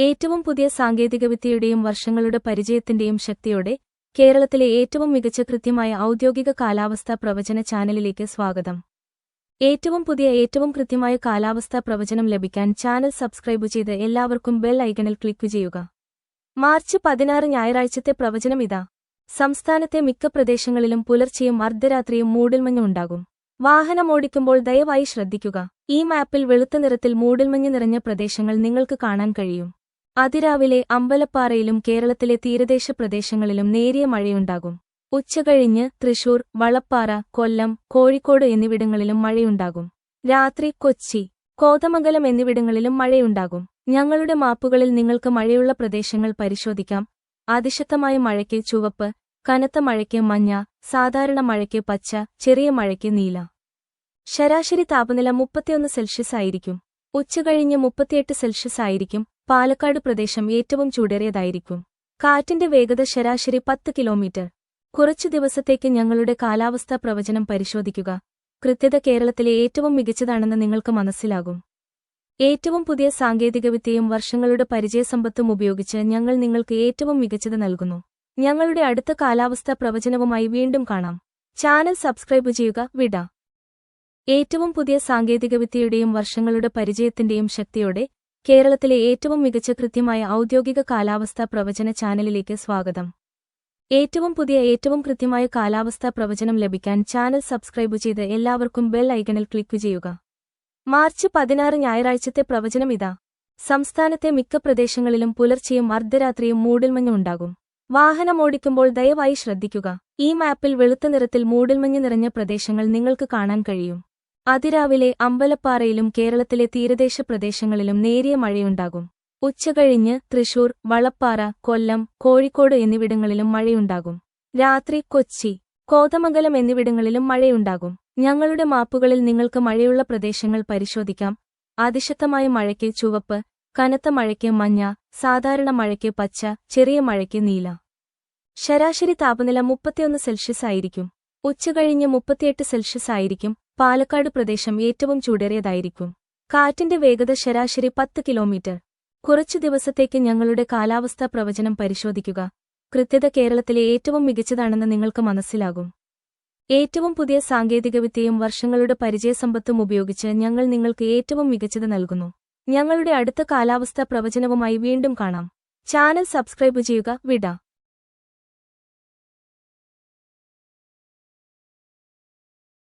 ഏറ്റവും പുതിയ സാങ്കേതികവിദ്യയുടെയും വർഷങ്ങളുടെ പരിചയത്തിന്റെയും ശക്തിയോടെ കേരളത്തിലെ ഏറ്റവും മികച്ച കൃത്യമായ ഔദ്യോഗിക കാലാവസ്ഥാ പ്രവചന ചാനലിലേക്ക് സ്വാഗതം. ഏറ്റവും പുതിയ ഏറ്റവും കൃത്യമായ കാലാവസ്ഥാ പ്രവചനം ലഭിക്കാൻ ചാനൽ സബ്സ്ക്രൈബ് ചെയ്ത് എല്ലാവർക്കും ബെൽ ഐക്കണിൽ ക്ലിക്ക് ചെയ്യുക. മാർച്ച് പതിനാറ് ഞായറാഴ്ചത്തെ പ്രവചനം ഇതാ. സംസ്ഥാനത്തെ മിക്ക പ്രദേശങ്ങളിലും പുലർച്ചെയും അർദ്ധരാത്രിയും മൂടൽമഞ്ഞ് ഉണ്ടാകും. വാഹനമോടിക്കുമ്പോൾ ദയവായി ശ്രദ്ധിക്കുക. ഈ മാപ്പിൽ വെളുത്ത നിറത്തിൽ മൂടൽമഞ്ഞ് നിറഞ്ഞ പ്രദേശങ്ങൾ നിങ്ങൾക്ക് കാണാൻ കഴിയും. അതിരാവിലെ അമ്പലപ്പാറയിലും കേരളത്തിലെ തീരദേശ പ്രദേശങ്ങളിലും നേരിയ മഴയുണ്ടാകും. ഉച്ചകഴിഞ്ഞ് തൃശൂർ വളപ്പാറ കൊല്ലം കോഴിക്കോട് എന്നിവിടങ്ങളിലും മഴയുണ്ടാകും. രാത്രി കൊച്ചി കോതമംഗലം എന്നിവിടങ്ങളിലും മഴയുണ്ടാകും. ഞങ്ങളുടെ മാപ്പുകളിൽ നിങ്ങൾക്ക് മഴയുള്ള പ്രദേശങ്ങൾ പരിശോധിക്കാം. അതിശക്തമായ മഴയ്ക്ക് ചുവപ്പ് കനത്ത മഴയ്ക്ക് മഞ്ഞ സാധാരണ മഴയ്ക്ക് പച്ച ചെറിയ മഴയ്ക്ക് നീല. ശരാശരി താപനില മുപ്പത്തിയൊന്ന് സെൽഷ്യസ് ആയിരിക്കും. ഉച്ചകഴിഞ്ഞ് മുപ്പത്തിയെട്ട് സെൽഷ്യസ് ആയിരിക്കും. പാലക്കാട് പ്രദേശം ഏറ്റവും ചൂടേറിയതായിരിക്കും. കാറ്റിന്റെ വേഗത ശരാശരി പത്ത് കിലോമീറ്റർ. കുറച്ചു ദിവസത്തേക്ക് ഞങ്ങളുടെ കാലാവസ്ഥാ പ്രവചനം പരിശോധിക്കുക. കൃത്യത കേരളത്തിലെ ഏറ്റവും മികച്ചതാണെന്ന് നിങ്ങൾക്ക് മനസ്സിലാകും. ഏറ്റവും പുതിയ സാങ്കേതികവിദ്യയും വർഷങ്ങളുടെ പരിചയസമ്പത്തും ഉപയോഗിച്ച് ഞങ്ങൾ നിങ്ങൾക്ക് ഏറ്റവും മികച്ചത് നൽകുന്നു. ഞങ്ങളുടെ അടുത്ത കാലാവസ്ഥാ പ്രവചനവുമായി വീണ്ടും കാണാം. ചാനൽ സബ്സ്ക്രൈബ് ചെയ്യുക വിട. ഏറ്റവും പുതിയ സാങ്കേതികവിദ്യയുടെയും വർഷങ്ങളുടെ പരിചയത്തിന്റെയും ശക്തിയോടെ കേരളത്തിലെ ഏറ്റവും മികച്ച കൃത്യമായ ഔദ്യോഗിക കാലാവസ്ഥാ പ്രവചന ചാനലിലേക്ക് സ്വാഗതം. ഏറ്റവും പുതിയ ഏറ്റവും കൃത്യമായ കാലാവസ്ഥാ പ്രവചനം ലഭിക്കാൻ ചാനൽ സബ്സ്ക്രൈബ് ചെയ്ത് എല്ലാവർക്കും ബെൽ ഐക്കണിൽ ക്ലിക്ക് ചെയ്യുക. മാർച്ച് പതിനാറ് ഞായറാഴ്ചത്തെ പ്രവചനം ഇതാ. സംസ്ഥാനത്തെ മിക്ക പ്രദേശങ്ങളിലും പുലർച്ചെയും അർദ്ധരാത്രിയും മൂടൽമഞ്ഞ് ഉണ്ടാകും. വാഹനമോടിക്കുമ്പോൾ ദയവായി ശ്രദ്ധിക്കുക. ഈ മാപ്പിൽ വെളുത്ത നിറത്തിൽ മൂടൽമഞ്ഞ് നിറഞ്ഞ പ്രദേശങ്ങൾ നിങ്ങൾക്ക് കാണാൻ കഴിയും. അതിരാവിലെ അമ്പലപ്പാറയിലും കേരളത്തിലെ തീരദേശ പ്രദേശങ്ങളിലും നേരിയ മഴയുണ്ടാകും. ഉച്ചകഴിഞ്ഞ് തൃശൂർ വളപ്പാറ കൊല്ലം കോഴിക്കോട് എന്നിവിടങ്ങളിലും മഴയുണ്ടാകും. രാത്രി കൊച്ചി കോതമംഗലം എന്നിവിടങ്ങളിലും മഴയുണ്ടാകും. ഞങ്ങളുടെ മാപ്പുകളിൽ നിങ്ങൾക്ക് മഴയുള്ള പ്രദേശങ്ങൾ പരിശോധിക്കാം. അതിശക്തമായ മഴയ്ക്ക് ചുവപ്പ് കനത്ത മഴയ്ക്ക് മഞ്ഞ സാധാരണ മഴയ്ക്ക് പച്ച ചെറിയ മഴയ്ക്ക് നീല. ശരാശരി താപനില മുപ്പത്തിയൊന്ന് സെൽഷ്യസ് ആയിരിക്കും. ഉച്ചകഴിഞ്ഞ് മുപ്പത്തിയെട്ട് സെൽഷ്യസ് ആയിരിക്കും. പാലക്കാട് പ്രദേശം ഏറ്റവും ചൂടേറിയതായിരിക്കും. കാറ്റിന്റെ വേഗത ശരാശരി പത്ത് കിലോമീറ്റർ. കുറച്ചു ദിവസത്തേക്ക് ഞങ്ങളുടെ കാലാവസ്ഥാ പ്രവചനം പരിശോധിക്കുക. കൃത്യത കേരളത്തിലെ ഏറ്റവും മികച്ചതാണെന്ന് നിങ്ങൾക്ക് മനസ്സിലാകും. ഏറ്റവും പുതിയ സാങ്കേതികവിദ്യയും വർഷങ്ങളുടെ പരിചയസമ്പത്തും ഉപയോഗിച്ച് ഞങ്ങൾ നിങ്ങൾക്ക് ഏറ്റവും മികച്ചത് നൽകുന്നു. ഞങ്ങളുടെ അടുത്ത കാലാവസ്ഥാ പ്രവചനവുമായി വീണ്ടും കാണാം. ചാനൽ സബ്സ്ക്രൈബ് ചെയ്യുക വിട.